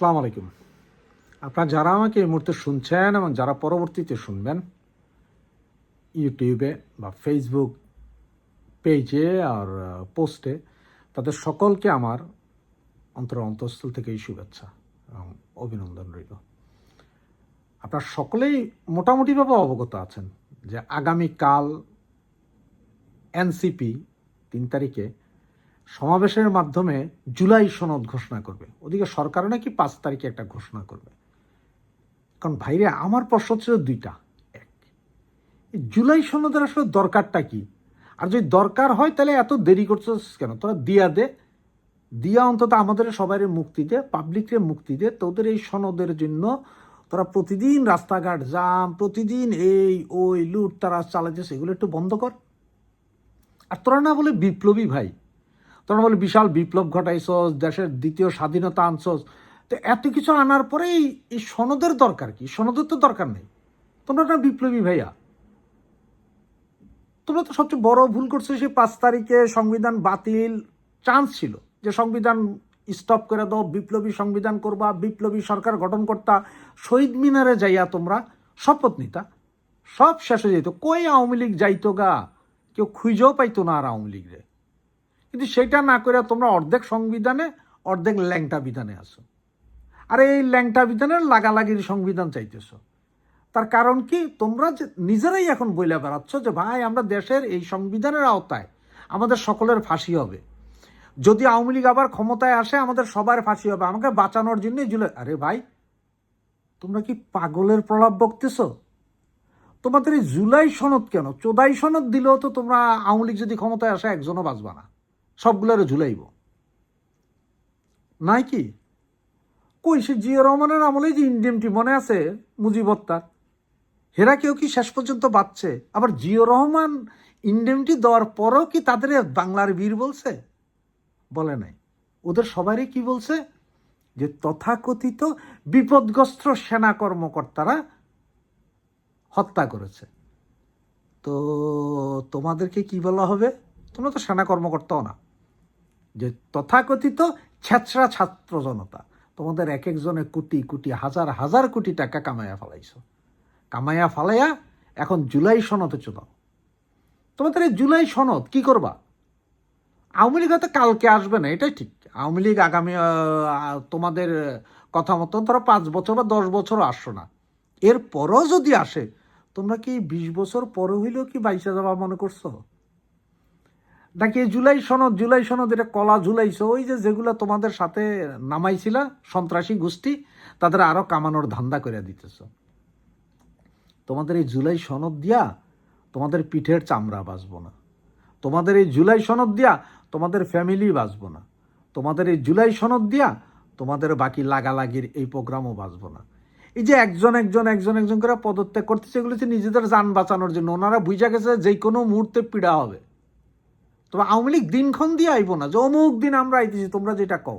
আসসালামু আলাইকুম। আপনারা যারা আমাকে এই মুহূর্তে শুনছেন এবং যারা পরবর্তীতে শুনবেন, ইউটিউবে বা ফেসবুক পেজে আর পোস্টে, তাদের সকলকে আমার অন্তর অন্তঃস্থল থেকেই শুভেচ্ছা এবং অভিনন্দন রইল। আপনারা সকলেই মোটামুটিভাবে অবগত আছেন যে আগামীকাল এনসিপি তিন তারিখে সমাবেশের মাধ্যমে জুলাই সনদ ঘোষণা করবে। ওদিকে সরকারও নাকি পাঁচ তারিখে একটা ঘোষণা করবে। কারণ ভাইরে, আমার প্রশ্ন ছিল দুইটা। এক জুলাই সনদের আসলে দরকারটা কি? আর যদি দরকার হয়, তাহলে এত দেরি করছিস কেন? তোরা দিয়া দে। দিয়া অন্তত আমাদের সবাই মুক্তি দে পাবলিককে মুক্তি দে। তোদের এই সনদের জন্য তোরা প্রতিদিন রাস্তাঘাট জাম, প্রতিদিন এই, ওই লুট, তারা চালাচ্ছে সেগুলো একটু বন্ধ কর। আর তোরা না বলে বিপ্লবী ভাই তোরা বলে বিশাল বিপ্লব ঘটাইছস, দেশের দ্বিতীয় স্বাধীনতা আনছস। তো এত কিছু আনার পরে এই সনদের দরকার কি? সনদের তো দরকার নেই। তোমরা না বিপ্লবী ভাইয়া। তোমরা তো সবচেয়ে বড় ভুল করছ সেই পাঁচ তারিখে সংবিধান বাতিল। চান্স ছিল যে সংবিধান স্টপ করে দাও, বিপ্লবী সংবিধান করবা, বিপ্লবী সরকার গঠন করতা। শহীদ মিনারে যাইয়া তোমরা শপথ নিতা। সব শেষ হয়ে যেত কই আওয়ামী লীগ যাইতো গা? কেউ খুঁজেও পাইতো না আর আওয়ামী লীগ রে কিন্তু সেটা না করে তোমরা অর্ধেক সংবিধানে, অর্ধেক ল্যাংটা বিধানে আসো আর এই ল্যাংটা বিধানের লাগালাগির সংবিধান চাইতেছো। তার কারণ কি? তোমরা যে নিজেরাই এখন বইলে বেড়াচ্ছ যে, ভাই, আমরা দেশের এই সংবিধানের আওতায় আমাদের সকলের ফাঁসি হবে। যদি আওয়ামী লীগ আবার ক্ষমতায় আসে, আমাদের সবার ফাঁসি হবে। আমাকে বাঁচানোর জন্যই জুলে আরে ভাই, তোমরা কি পাগলের প্রলাপ বকতেছ? তোমাদের এই জুলাই সনদ কেন? চোদাই সনদ দিলেও তো তোমরা আওয়ামী লীগ যদি ক্ষমতায় আসে, একজনও বাঁচবা না। সবগুলোরে ঝুলাইব। নাই কি? কই সে জিয়া রহমানের আমলে যে ইন্ডিয়ামটি মনে আছে মুজিবত্তার হেরা কেউ কি শেষ পর্যন্ত বাঁচছে? আবার জিও রহমান ইন্ডিয়ামটি দেওয়ার পরও কি তাদের বাংলার বীর বলছে? বলে নাই। ওদের সবারই কি বলছে? যে তথাকথিত বিপদগ্রস্ত সেনা কর্মকর্তারা হত্যা করেছে। তো তোমাদেরকে কি বলা হবে? তোমরা তো সেনা কর্মকর্তাও না। যে তথাকথিত ছেঁচড়া ছাত্র জনতা, তোমাদের এক একজনে কোটি কোটি, হাজার হাজার কোটি টাকা কামাইয়া ফালাইছ। কামাইয়া ফালাইয়া এখন জুলাই সনদে চোদাও। তোমাদের এই জুলাই সনদ কি করবা? আওয়ামী লীগ হয়তো কালকে আসবে না, এটাই ঠিক। আওয়ামী লীগ আগামী তোমাদের কথা মতো ধরো পাঁচ বছর বা দশ বছরও আসছো না। এরপরও যদি আসে, তোমরা কি বিশ বছর পরে হইলেও কি বাইশে যাবা মনে করছ? নাকি জুলাই সনদ জুলাই সনদ, এটা কলা ঝুলাইছো ওই যে যেগুলো তোমাদের সাথে নামাইছিলা সন্ত্রাসী গোষ্ঠী, তাদের আরও কামানোর ধান্দা করে দিতেছ। তোমাদের এই জুলাই সনদ দিয়া তোমাদের পিঠের চামড়া বাঁচবো না। তোমাদের এই জুলাই সনদ দিয়া তোমাদের ফ্যামিলি বাঁচবো না। তোমাদের এই জুলাই সনদ দিয়া তোমাদের বাকি লাগালাগির এই প্রোগ্রামও বাঁচবো না। এই যে একজন একজন একজন একজন করে পদত্যাগ করতেছে, এগুলো নিজেদের যান বাঁচানোর জন্য। ওনারা বুঝা গেছে যে কোনো মুহূর্তে পীড়া হবে। তবে আওয়ামী লীগ দিনক্ষণ দিয়ে আইব না যে অমুক দিন আমরা আইতেছি, তোমরা যেটা কও।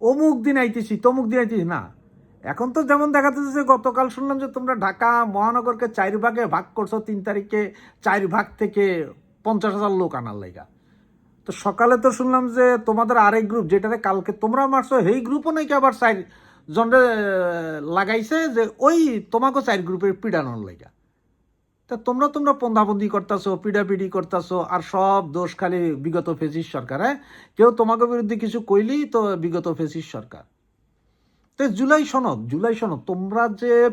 অমুক দিন আইতেছি, তমুক দিন আইতেছি, না। এখন তো যেমন দেখা যাচ্ছে গতকাল শুনলাম যে তোমরা ঢাকা মহানগরকে চার ভাগে ভাগ করছ, তিন তারিখে চার ভাগ থেকে পঞ্চাশ হাজার লোক আনার লাইগা। তো সকালে তো শুনলাম যে তোমাদের আরেক গ্রুপ যেটাতে কালকে তোমরা মারছো, সেই গ্রুপও নাকি আবার চার জনে লাগাইছে যে ওই তোমাকে চার গ্রুপের পিডানোর লাইগা। তা তোমরা তোমরা পন্দাবন্দি করতেছো, পিডাপিডি করতেছো, আর সব দোষ খালি বিগত ফেসিস সরকার হ্যাঁ? কেউ তোমাকে বিরুদ্ধে কিছু কইলেই তো বিগত ফেসিস সরকার। তো জুলাই সনদ জুলাই সনদ, তোমরা যে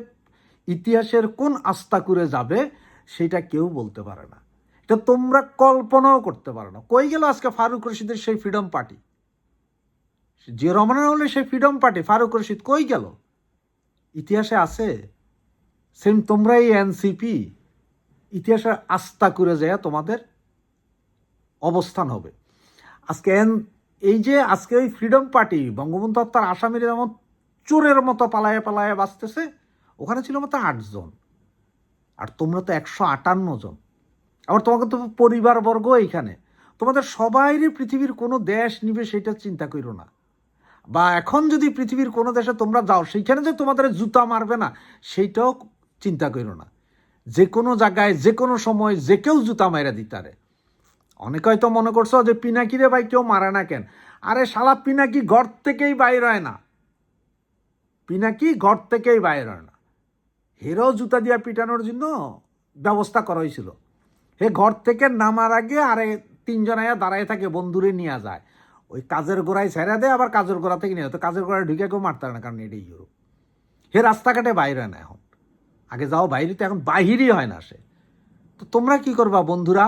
ইতিহাসের কোন আস্থা করে যাবে, সেটা কেউ বলতে পারে না। এটা তোমরা কল্পনাও করতে পারো না। কই গেল আজকে ফারুক রশিদের সেই ফ্রিডম পার্টি? যে রহমানের হলে সেই ফ্রিডম পার্টি, ফারুক রশিদ কই গেল? ইতিহাসে আছে? সেম তোমরা এই এনসিপি? ইতিহাসের আস্থা করে যায় তোমাদের অবস্থান হবে। আজকে এই যে আজকে ওই ফ্রিডম পার্টি বঙ্গবন্ধু হত্যার আসামিরা যেমন চোরের মতো পালায়ে পালায়ে বাঁচতেছে, ওখানে ছিল মাত্র আটজন আর তোমরা তো একশো আটান্ন জন। আবার তোমাকে তো পরিবারবর্গ এইখানে। তোমাদের সবাইরই পৃথিবীর কোনো দেশ নিবে সেটা চিন্তা করো না। বা এখন যদি পৃথিবীর কোনো দেশে তোমরা যাও, সেইখানে যে তোমাদের জুতা মারবে না, সেইটাও চিন্তা করো না। যে কোনো জায়গায়, যে কোনো সময় যে কেউ জুতা মাইরা দিতারে অনেকে হয়তো মনে করছ যে পিনাকিরে ভাই কেউ মারে না কেন? আরে শালা, পিনাকি ঘর থেকেই বাইর হয় না। পিনাকি ঘর থেকেই বাইর হয় না। হেরাও জুতা দিয়া পিটানোর জন্য ব্যবস্থা করা হয়েছিল। হে ঘর থেকে নামার আগে আরে তিনজন আয়া দাঁড়ায় থাকে, বন্ধুরে নিয়ে যায়। ওই কাজের গোড়ায় ছেড়ে দেয়, আবার কাজের গোড়া থেকে নিয়ে। তো কাজের গোড়ায় ঢুকে কেউ মারতে না, কারণ এটাই হে রাস্তাঘাটে বাইরে না এখন। আগে যাও, বাইরে তো এখন বাহিরই হয় না সে। তো তোমরা কি করবা বন্ধুরা?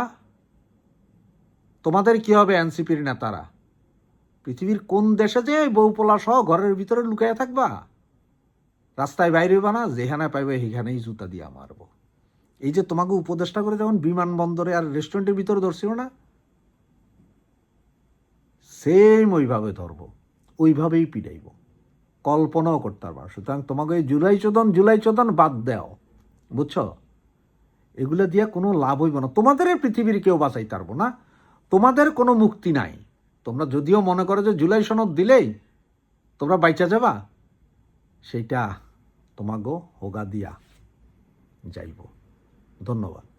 তোমাদের কি হবে এনসিপির নেতারা? পৃথিবীর কোন দেশে যে বউপোলা সহ ঘরের ভিতরে লুকাইয়া থাকবা? রাস্তায় বাইরে হইবা না, যেখানে পাইবে সেখানেই জুতা দিয়ে মারবো। এই যে তোমাকে উপদেষ্টা করে যখন বিমানবন্দরে আর রেস্টুরেন্টের ভিতরে ধরছিল না? সেম ওইভাবে ধরবো, ওইভাবেই পিড়াইব কল্পনাও করতে পারবা সুতরাং তোমাকে ওই জুলাই চোদন জুলাই চোদন বাদ দাও। বুঝছ? এগুলো দিয়ে কোনো লাভ হইব না। তোমাদের পৃথিবীর কেউ বাঁচাই পারব না। তোমাদের কোনো মুক্তি নাই। তোমরা যদিও মনে করো যে জুলাই সনদ দিলেই তোমরা বাইচা যাবা, সেইটা তোমাগো হোগা দিয়া যাইব। ধন্যবাদ।